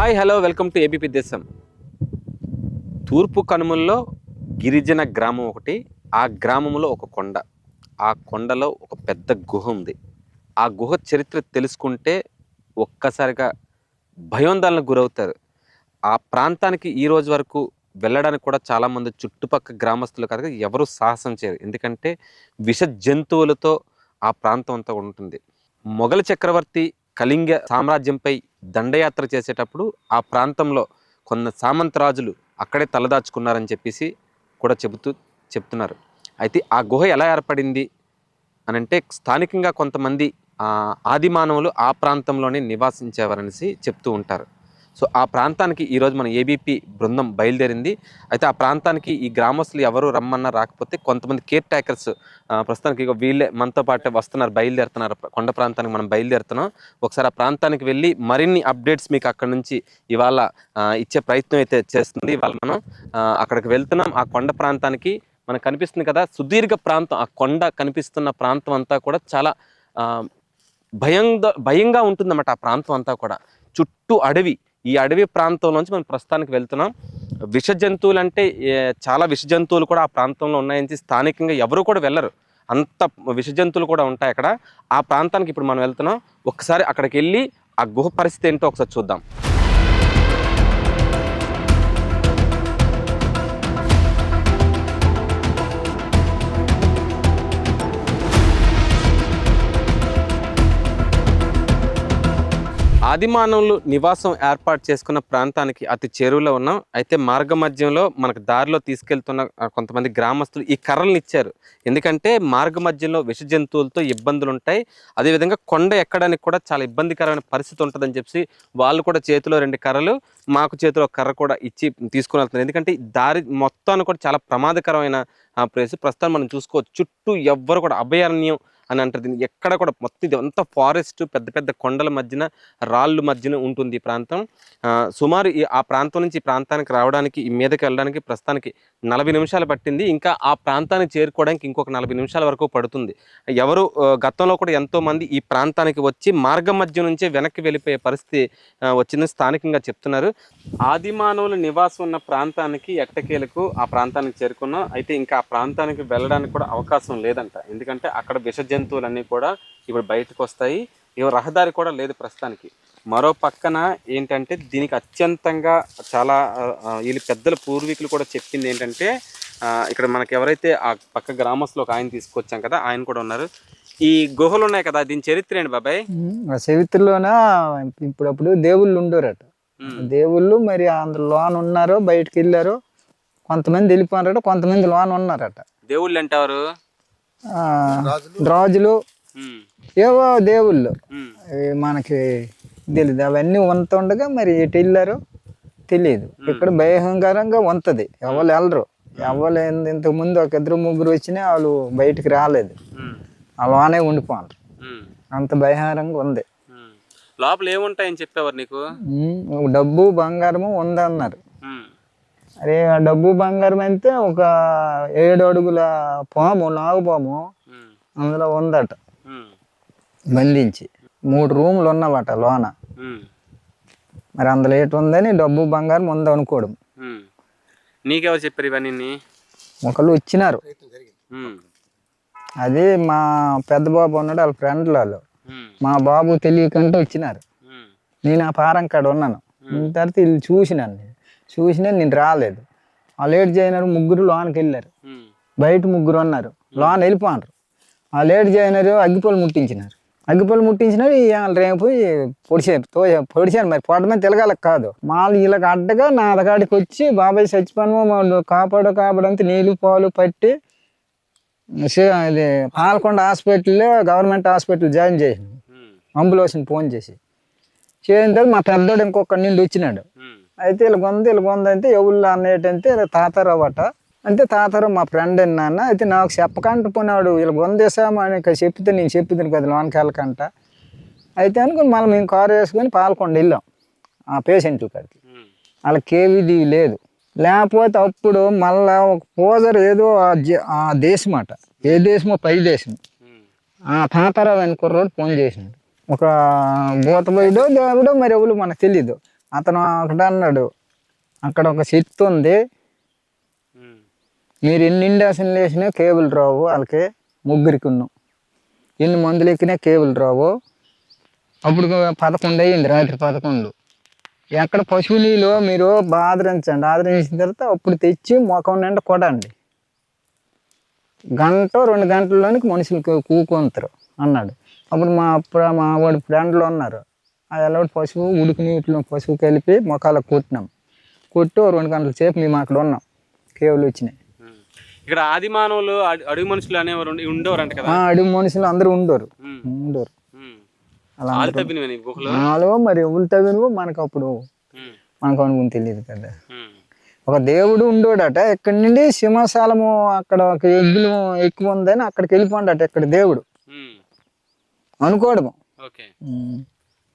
Hi hello welcome to ABP Desam. తూర్పు కనుమల్లో గిరిజన గ్రామం ఒకటి ఆ గ్రామంలో ఒక కొండ. ఆ కొండలో ఒక పెద్ద గుహ ఉంది. ఆ గుహ చరిత్ర తెలుసుకుంటే ఒక్కసారిగా భయోందోళనకు గురవుతారు. ఆ ప్రాంతానికి ఈ రోజు వరకు వెళ్ళడానికి కూడా చాలామంది చుట్టుపక్కల గ్రామస్తులు కాదు ఎవరు సాహసం చేయరు. ఎందుకంటే విష జంతువులతో ఆ ప్రాంతం అంతా ఉంటుంది. మొఘల చక్రవర్తి కళింగ సామ్రాజ్యంపై దండయాత్ర చేసేటప్పుడు ఆ ప్రాంతంలో కొంత సామంతరాజులు అక్కడే తలదాచుకున్నారని చెప్పేసి కూడా చెబుతూ చెప్తున్నారు. అయితే ఆ గుహ ఎలా ఏర్పడింది అని అంటే స్థానికంగా కొంతమంది ఆదిమానవులు ఆది మానవులు ఆ ప్రాంతంలోనే నివాసించేవారనేసి చెప్తూ ఉంటారు. సో ఆ ప్రాంతానికి ఈరోజు మన ఏబీపీ బృందం బయలుదేరింది. అయితే ఆ ప్రాంతానికి ఈ గ్రామస్తులు ఎవరు రమ్మన్నా రాకపోతే కొంతమంది కేర్ టేకర్స్ ప్రస్తుతానికి ఇక వీళ్ళే మనతో పాటు వస్తున్నారు బయలుదేరుతున్నారు. కొండ ప్రాంతానికి మనం బయలుదేరుతున్నాం. ఒకసారి ఆ ప్రాంతానికి వెళ్ళి మరిన్ని అప్డేట్స్ మీకు అక్కడ నుంచి ఇవాళ ఇచ్చే ప్రయత్నం అయితే చేస్తుంది. ఇవాళ మనం అక్కడికి వెళ్తున్నాం. ఆ కొండ ప్రాంతానికి మనకు కనిపిస్తుంది కదా సుదీర్ఘ ప్రాంతం. ఆ కొండ కనిపిస్తున్న ప్రాంతం అంతా కూడా చాలా భయంగా భయంగా ఉంటుందన్నమాట ఆ ప్రాంతం అంతా కూడా. చుట్టూ అడవి. ఈ అడవి ప్రాంతం నుంచి మనం ప్రస్తుతానికి వెళ్తున్నాం. విష జంతువులు అంటే చాలా విష జంతువులు కూడా ఆ ప్రాంతంలో ఉన్నాయని స్థానికంగా ఎవరు కూడా వెళ్ళరు. అంత విష జంతువులు కూడా ఉంటాయి అక్కడ. ఆ ప్రాంతానికి ఇప్పుడు మనం వెళ్తున్నాం. ఒకసారి అక్కడికి వెళ్ళి ఆ గుహ పరిస్థితి ఏంటో ఒకసారి చూద్దాం. ఆదిమానవులు నివాసం ఏర్పాటు చేసుకున్న ప్రాంతానికి అతి చేరువలో ఉన్నాం. అయితే మార్గ మధ్యంలో మనకు దారిలో తీసుకెళ్తున్న కొంతమంది గ్రామస్తులు ఈ కర్రలను ఇచ్చారు. ఎందుకంటే మార్గ మధ్యంలో విష జంతువులతో ఇబ్బందులు ఉంటాయి అదేవిధంగా కొండ ఎక్కడానికి కూడా చాలా ఇబ్బందికరమైన పరిస్థితి ఉంటుందని చెప్పి వాళ్ళు కూడా చేతిలో రెండు కర్రలు మాకు చేతిలో కర్ర కూడా ఇచ్చి తీసుకుని వెళ్తున్నారు. ఎందుకంటే ఈ దారి మొత్తాన్ని కూడా చాలా ప్రమాదకరమైన ప్లేస్. ప్రస్తుతం మనం చూసుకోవచ్చు. చుట్టూ ఎవ్వరు కూడా అభయారణ్యం అని అంటారు. దీన్ని ఎక్కడ కూడా మొత్తం ఇది అంతా ఫారెస్ట్ పెద్ద పెద్ద కొండల మధ్యన రాళ్ళు మధ్యన ఉంటుంది ఈ ప్రాంతం. సుమారు ఈ ఆ ప్రాంతం నుంచి ఈ ప్రాంతానికి రావడానికి ఈ మీదకి వెళ్ళడానికి ప్రస్తుతానికి నలభై నిమిషాలు పట్టింది. ఇంకా ఆ ప్రాంతానికి చేరుకోవడానికి ఇంకొక నలభై నిమిషాల వరకు పడుతుంది. ఎవరు గతంలో కూడా ఎంతోమంది ఈ ప్రాంతానికి వచ్చి మార్గం మధ్య నుంచే వెనక్కి వెళ్ళిపోయే పరిస్థితి వచ్చిందని స్థానికంగా చెప్తున్నారు. ఆదిమానవుల నివాసం ఉన్న ప్రాంతానికి ఎట్టకేలకు ఆ ప్రాంతానికి చేరుకున్నాం. అయితే ఇంకా ఆ ప్రాంతానికి వెళ్ళడానికి కూడా అవకాశం లేదంట. ఎందుకంటే అక్కడ విష జంతువులన్నీ కూడా ఇప్పుడు బయటకు వస్తాయి ఇవ రహదారి కూడా లేదు ప్రస్తుతానికి. మరో పక్కన ఏంటంటే దీనికి అత్యంతంగా చాలా వీళ్ళు పెద్దల పూర్వీకులు కూడా చెప్పింది ఏంటంటే ఇక్కడ మనకి ఎవరైతే ఆ పక్క గ్రామస్తులు ఒక ఆయన తీసుకొచ్చాం కదా ఆయన కూడా ఉన్నారు. ఈ గుహలు ఉన్నాయి కదా దీని చరిత్ర ఏంటి బాబాయ్? ఆ చరిత్రలోన ఇప్పుడప్పుడు దేవుళ్ళు ఉండరట. దేవుళ్ళు మరి అందులో లోన్ ఉన్నారో బయటకు వెళ్ళారో. కొంతమంది వెళ్ళిపోయారట కొంతమంది లోన్ ఉన్నారట. దేవుళ్ళు అంటారు రాజులు? ఏవో దేవుళ్ళు. మనకి తెలియదు అవన్నీ ఉంటుండగా మరి ఎటు వెళ్ళారో తెలియదు ఇక్కడ భయంకరంగా ఉంటది. ఎవరు వెళ్ళరు. ఎవరు ఇంతకు ముందు ఒక ఇద్దరు ముగ్గురు వచ్చినా వాళ్ళు బయటికి రాలేదు. ఉమ్, ఆ లోనే ఉండిపోతారు అంత భయంకరంగా ఉంది. లోపల ఏముంటాయని చెప్పేవారు నీకు? డబ్బు బంగారము ఉందన్నారు. అరే ఆ డబ్బు బంగారం అయితే ఒక ఏడు అడుగుల పాము నాగుపాము అందులో ఉందట. బంధించి. మూడు రూములు ఉన్నవట లోన. మరి అందులో ఏటి ఉందని డబ్బు బంగారం ఉంది అనుకోవడం. ఉమ్. నీకెవరు చెప్పారు ఇవన్నీ? ఒకళ్ళు వచ్చినారు అది మా పెద్ద బాబు ఉన్నాడు వాళ్ళ ఫ్రెండ్లు వాళ్ళు మా బాబు తెలియకంటే వచ్చినారు నేను ఆ పారం కాడ ఉన్నాను. ఉన్న తర్వాత వీళ్ళు చూసినాను నేను చూసినా నేను రాలేదు. వాళ్ళు ఏడు చేయనారు ముగ్గురు లోనికి వెళ్ళారు. బయట ముగ్గురు ఉన్నారు లోన వెళ్ళిపోన్నారు ఆ లేట్ చేయనారు అగ్గిపొలు ముట్టించినారు. అగ్గిపొలు ముట్టించినారు ఇవాళ రేపు పొడిచారు తో పొడిచాను మరి. పొడ మీద తిరగాలకు కాదు. మాలు వీళ్ళకి అడ్డగా నా అదగాడికి వచ్చి బాబాయ్ చచ్చిపోను కాపాడు కాపాడంతా నీళ్ళు పాలు పట్టి ఇది పాలకొండ హాస్పిటల్లో గవర్నమెంట్ హాస్పిటల్ జాయిన్ చేసినాం. అంబులెన్స్ని ఫోన్ చేసి. చేసిన తర్వాత మా పెద్దోడు ఇంకొక నుండి వచ్చినాడు. అయితే ఇలా కొంది ఇలా కొంది అంటే ఎవరు అనేటంటే ఇలా తాతారావు అట. అంటే తాతారావు మా ఫ్రెండ్ నాన్న. అయితే నాకు చెప్పకంట పోయినాడు ఇలా గొందేసాము అని చెప్తే నేను చెప్పింది కదా లోనికి వెళ్ళకంట. అయితే అనుకుని మళ్ళీ మేము కారు వేసుకొని పాలకొండ వెళ్ళాం. ఆ పేషెంట్ల కాడికి. వాళ్ళకి కేవీది లేదు. లేకపోతే అప్పుడు మళ్ళా ఒక పోజర్ ఏదో ఆ దేశం అట. ఏ దేశమో పై దేశం. ఆ తాతారావు అని కుర్రోడు ఫోన్ చేసినాడు ఒక భూత బయడో దేవుడో మరి ఎవరు మనకు తెలీదు. అతను ఒకటి అన్నాడు అక్కడ ఒక చెట్టు ఉంది. మీరు ఎన్ని ఇండాసన్లు వేసినా కేబుల్ రావు వాళ్ళకి ముగ్గురికి ఉన్నాం ఎన్ని మందులు ఎక్కినా కేబుల్ రావు. అప్పుడు పదకొండు అయ్యింది రాత్రి పదకొండు. ఎక్కడ పశువు నీళ్ళు మీరు ఆదరించండి. ఆదరించిన తర్వాత అప్పుడు తెచ్చి మొఖం నిండా కొడండి. గంట రెండు గంటల్లోనికి మనుషులు కూకుంటారు అన్నాడు. అప్పుడు మా మా వాడి ఫ్రెండ్లు ఉన్నారు. ఆ ఎలవాడి పశువు ఉడికి నీటిలో పశువు కలిపి మొఖాలకు కొట్టినాం కొట్టి రెండు గంటల సేపు మేము అక్కడ ఉన్నాం కేబుల్ వచ్చినాయి. ఇక్కడ ఆది మానవులు అడి- అడవి మనుషులు అనేవారు ఉండే- ఉండేవారంట కదా అడవి మనుషులు అందరూ ఉండరు. ఉండరు. అలా మరి ఎవరు తగినవో మనకు అప్పుడు. మనకు అనుకుని తెలియదు కదా. ఒక దేవుడు ఉండోడట ఇక్కడి నుండి సింహాశాలము అక్కడ ఒక ఎగ్గులు ఎక్కువ ఉందని అక్కడికి వెళ్ళిపోండట ఇక్కడ దేవుడు. అనుకోవడము.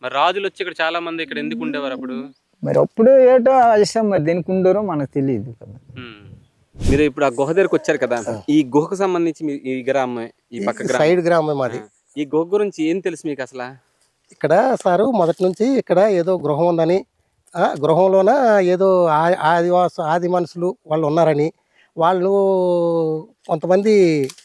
మరి రాజులు వచ్చి ఇక్కడ చాలా మంది ఇక్కడ ఎందుకు ఉండేవారు అప్పుడు? మరి అప్పుడు ఏటో ఇష్టం మరి దేనికి ఉండరో మనకు తెలియదు కదా. మీరు ఇప్పుడు ఆ గుహ దగ్గరకు వచ్చారు కదా ఈ గుహకు సంబంధించి మీ ఈ గ్రామం ఈ పక్క గ్రామం. సైడ్ గ్రామం మాది ఈ గుహ గురించి ఏం తెలుసు మీకు అసలు? ఇక్కడ సారు మొదటి నుంచి ఇక్కడ ఏదో గృహం ఉందని ఆ, గృహంలోన ఏదో ఆదివాస ఆది మనుషులు వాళ్ళు ఉన్నారని వాళ్ళు కొంతమంది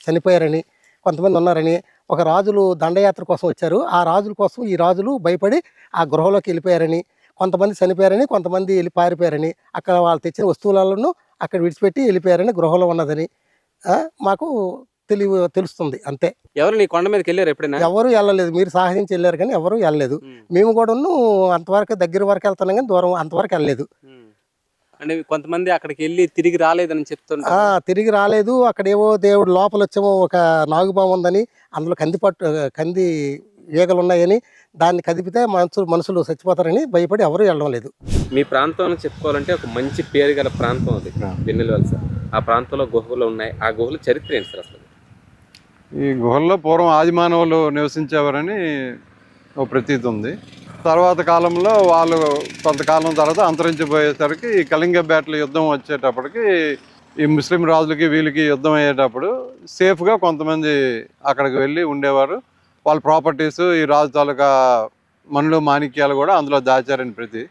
చనిపోయారని కొంతమంది ఉన్నారని ఒక రాజులు దండయాత్ర కోసం వచ్చారు. ఆ రాజుల కోసం ఈ రాజులు భయపడి ఆ గృహలోకి వెళ్ళిపోయారని కొంతమంది చనిపోయారని కొంతమంది వెళ్ళి పారిపోయారని అక్కడ వాళ్ళు తెచ్చిన వస్తువులను అక్కడ విడిచిపెట్టి వెళ్ళిపోయారని గృహలో ఉన్నదని మాకు తెలివి తెలుస్తుంది. అంతే. ఎవరు నీ కొండ మీదకి వెళ్ళారు ఎప్పుడైనా? ఎవరు వెళ్ళలేదు. మీరు సాహసించి వెళ్ళారు కానీ ఎవరు వెళ్ళలేదు. మేము. కూడా అంతవరకు దగ్గర వరకు వెళ్తున్నాం కానీ దూరం అంతవరకు వెళ్ళలేదు. అంటే కొంతమంది అక్కడికి వెళ్ళి తిరిగి రాలేదని ఆ చెప్తుంటారు తిరిగి రాలేదు. అక్కడ ఏవో దేవుడు లోపల వచ్చేమో ఒక నాగుబాం ఉందని అందులో కంది పట్టు కంది ఈగలు ఉన్నాయని దాన్ని కదిపితే మనుషులు మనుషులు చచ్చిపోతారని భయపడి ఎవరు వెళ్ళడం లేదు. మీ ప్రాంతంలో చెప్పుకోవాలంటే ఒక మంచి పేరు గల ప్రాంతం అది వెన్నెల వలస ఆ ప్రాంతంలో గుహలు ఉన్నాయి. ఆ గుహల చరిత్ర ఏంటి సార్ అసలు? ఈ గుహల్లో పూర్వం ఆది మానవులు నివసించేవారని ఒక ప్రతీతి ఉంది. తర్వాత కాలంలో వాళ్ళు కొంతకాలం తర్వాత అంతరించిపోయేసరికి ఈ కళింగ బ్యాట్ల యుద్ధం వచ్చేటప్పటికి ఈ ముస్లిం రాజులకి వీళ్ళకి యుద్ధం అయ్యేటప్పుడు సేఫ్గా కొంతమంది అక్కడికి వెళ్ళి ఉండేవారు. వాళ్ళ ప్రాపర్టీస్ ఈ రాజు తాలూకా మనులు మాణిక్యాలు కూడా అందులో దాచారని ప్రతి.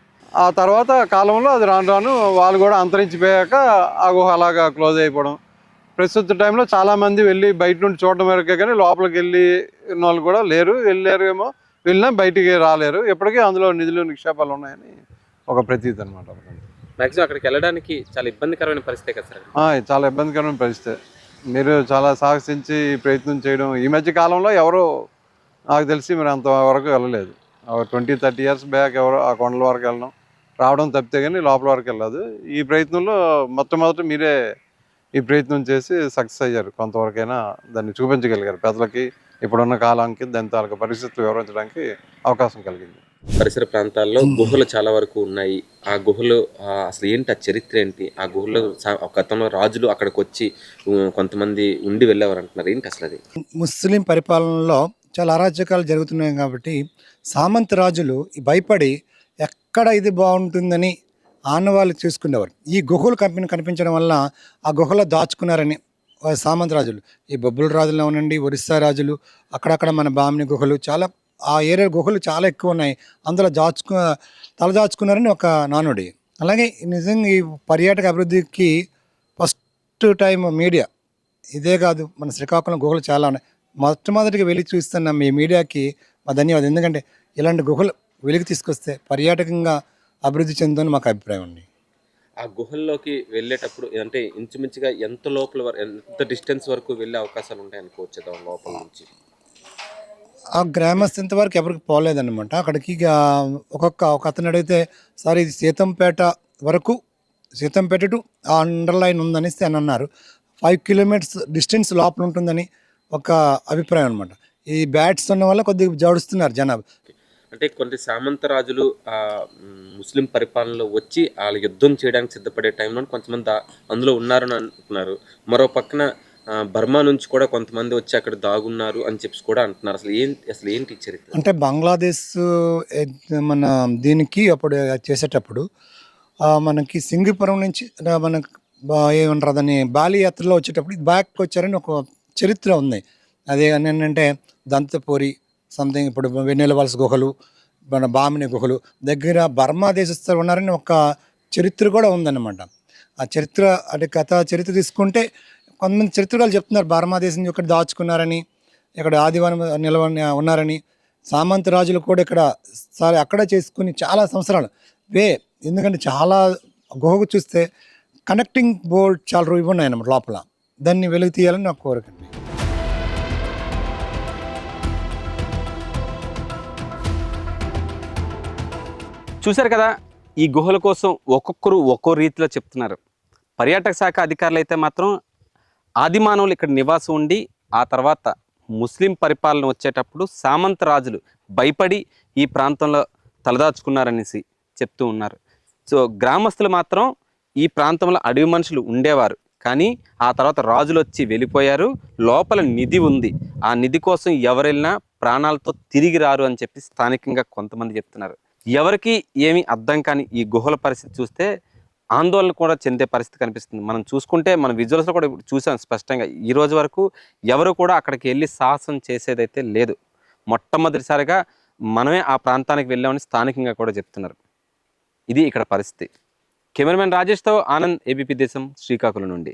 ఆ తర్వాత కాలంలో అది రాను రాను వాళ్ళు కూడా అంతరించిపోయాక ఆ గుహ అలాగా క్లోజ్ అయిపోవడం. ప్రస్తుత టైంలో చాలామంది వెళ్ళి బయట నుండి చూడడం వరకే కానీ లోపలికి వెళ్ళి ఉన్న వాళ్ళు కూడా లేరు. వెళ్ళారు ఏమో వెళ్ళినా బయటికి రాలేరు. ఎప్పటికీ అందులో నిధులు నిక్షేపాలు ఉన్నాయని ఒక ప్రతీతి అనమాట మాక్సిమం అక్కడికి వెళ్ళడానికి చాలా ఇబ్బందికరమైన పరిస్థితి కదా సార్? చాలా ఇబ్బందికరమైన పరిస్థితి. మీరు చాలా సాహసించి ఈ ప్రయత్నం చేయడం ఈ మధ్య కాలంలో ఎవరు నాకు తెలిసి మీరు అంతవరకు వెళ్ళలేదు. ట్వంటీ థర్టీ ఇయర్స్ బ్యాక్ ఎవరు ఆ కొండల వరకు వెళ్ళడం రావడం తప్పితే కానీ లోపల వరకు వెళ్ళదు. ఈ ప్రయత్నంలో మొట్టమొదట మీరే ఈ ప్రయత్నం చేసి సక్సెస్ అయ్యారు. కొంతవరకైనా దాన్ని చూపించగలిగారు. పెద్దలకి ఇప్పుడున్న కాలానికి దాని తాలూకా పరిస్థితులు వివరించడానికి అవకాశం కలిగింది. పరిసర ప్రాంతాల్లో గుహలు చాలా వరకు ఉన్నాయి. ఆ గుహలు అసలు ఏంటి ఆ చరిత్ర ఏంటి? ఆ గుహలో గతంలో రాజులు అక్కడికి వచ్చి కొంతమంది ఉండి వెళ్ళేవారు అంటున్నారు ఏంటి అసలు అది? ముస్లిం పరిపాలనలో చాలా అరాచకాలు జరుగుతున్నాయి కాబట్టి సామంత రాజులు భయపడి ఎక్కడ ఇది బాగుంటుందని ఆనవాళ్ళు చూసుకునేవారు. ఈ గుహలు కనిపి కనిపించడం వల్ల ఆ గుహలో దాచుకున్నారని సామంత రాజులు. ఈ బొబ్బుల రాజులు అవునండి ఒరిస్సా రాజులు అక్కడక్కడ మన బామిని గుహలు చాలా ఆ ఏరియా గుహలు చాలా ఎక్కువ ఉన్నాయి. అందులో దాచుకు తలదాచుకున్నారని ఒక నానుడి. అలాగే నిజంగా ఈ పర్యాటక అభివృద్ధికి ఫస్ట్ టైం మీడియా ఇదే కాదు మన శ్రీకాకుళం గుహలు చాలా ఉన్నాయి. మొట్టమొదటిగా వెలికి చూస్తున్న మీ మీడియాకి మా ధన్యవాదాలు. ఎందుకంటే ఇలాంటి గుహలు వెలికి తీసుకొస్తే పర్యాటకంగా అభివృద్ధి చెందుతుందని మాకు అభిప్రాయం అండి. ఆ గుహల్లోకి వెళ్ళేటప్పుడు అంటే ఇంచుమించుగా ఎంత లోపల వరకు ఎంత డిస్టెన్స్ వరకు వెళ్ళే అవకాశాలు ఉంటాయి అనుకోవచ్చు దాని లోపల నుంచి? ఆ గ్రామస్తు ఇంతవరకు ఎవరికి పోలేదన్నమాట. అక్కడికి ఇక ఒక్కొక్క ఒక అతను అడిగితే సార్ ఇది సీతంపేట వరకు సీతంపేట టు ఆ అండర్లైన్ ఉందని అని అన్నారు. ఫైవ్ కిలోమీటర్స్ డిస్టెన్స్ లోపల ఉంటుందని ఒక అభిప్రాయం అనమాట ఈ బ్యాట్స్ ఉన్న వల్ల కొద్దిగా జడుస్తున్నారు జనాభా అంటే కొన్ని సామంత రాజులు ఆ ముస్లిం పరిపాలనలో వచ్చి వాళ్ళ యుద్ధం చేయడానికి సిద్ధపడే టైంలో కొంతమంది అందులో ఉన్నారని అంటున్నారు. మరో పక్కన బర్మా నుంచి కూడా కొంతమంది వచ్చి అక్కడ దాగున్నారు అని చెప్పి కూడా అంటున్నారు. అసలు ఏంటి అసలు ఏంటి చరిత్ర? అంటే బంగ్లాదేశ్ మన దీనికి అప్పుడు చేసేటప్పుడు మనకి సింగిపురం నుంచి మన మనకు బా- ఏమంటారు దాన్ని బాలి యాత్రలో వచ్చేటప్పుడు బ్యాక్ వచ్చారని ఒక చరిత్ర ఉంది. అదే ఏంటంటే దంతపూరి సంథింగ్ ఇప్పుడు వెన్నెల వలస గుహలు మన బామిని గుహలు దగ్గర బర్మా దేశస్థులు ఉన్నారని ఒక చరిత్ర కూడా ఉందన్నమాట. ఆ చరిత్ర అంటే కథ చరిత్ర తీసుకుంటే కొంతమంది చరిత్రకాలు చెప్తున్నారు బర్మా దేశం ఇక్కడ దాచుకున్నారని ఇక్కడ ఆదివారం నిలవ ఉన్నారని. సామంత రాజులు కూడా ఇక్కడ సరే అక్కడ చేసుకుని చాలా సంవత్సరాలు. వే ఎందుకంటే చాలా గుహకు చూస్తే కనెక్టింగ్ బోర్డ్ చాలా ఇవి ఉన్నాయి అన్నమాట లోపల. దాన్ని వెలుగు తీయాలని నాకు కోరికండి చూశారు కదా ఈ గుహల కోసం ఒక్కొక్కరు ఒక్కో రీతిలో చెప్తున్నారు. పర్యాటక శాఖ అధికారులు అయితే మాత్రం ఆది మానవులు ఇక్కడ నివాసం ఉండి ఆ తర్వాత ముస్లిం పరిపాలన వచ్చేటప్పుడు సామంత రాజులు భయపడి ఈ ప్రాంతంలో తలదాచుకున్నారనేసి చెప్తూ ఉన్నారు. సో గ్రామస్తులు మాత్రం ఈ ప్రాంతంలో అడవి మనుషులు ఉండేవారు. కానీ ఆ తర్వాత రాజులు వచ్చి వెళ్ళిపోయారు. లోపల నిధి ఉంది. ఆ నిధి కోసం ఎవరెళ్ళినా ప్రాణాలతో తిరిగి రారు అని చెప్పి స్థానికంగా కొంతమంది చెప్తున్నారు. ఎవరికి ఏమీ అర్థం కాని ఈ గుహల పరిస్థితి చూస్తే ఆందోళన కూడా చెందే పరిస్థితి కనిపిస్తుంది. మనం చూసుకుంటే మన విజువల్స్లో కూడా ఇప్పుడు చూసాం స్పష్టంగా. ఈ రోజు వరకు ఎవరు కూడా అక్కడికి వెళ్ళి సాహసం చేసేదైతే లేదు. మొట్టమొదటిసారిగా మనమే ఆ ప్రాంతానికి వెళ్ళామని స్థానికంగా కూడా చెప్తున్నారు. ఇది ఇక్కడ పరిస్థితి. కెమెరామెన్ రాజేష్తో ఆనంద్ ఏబీపీ దేశం శ్రీకాకుళం నుండి.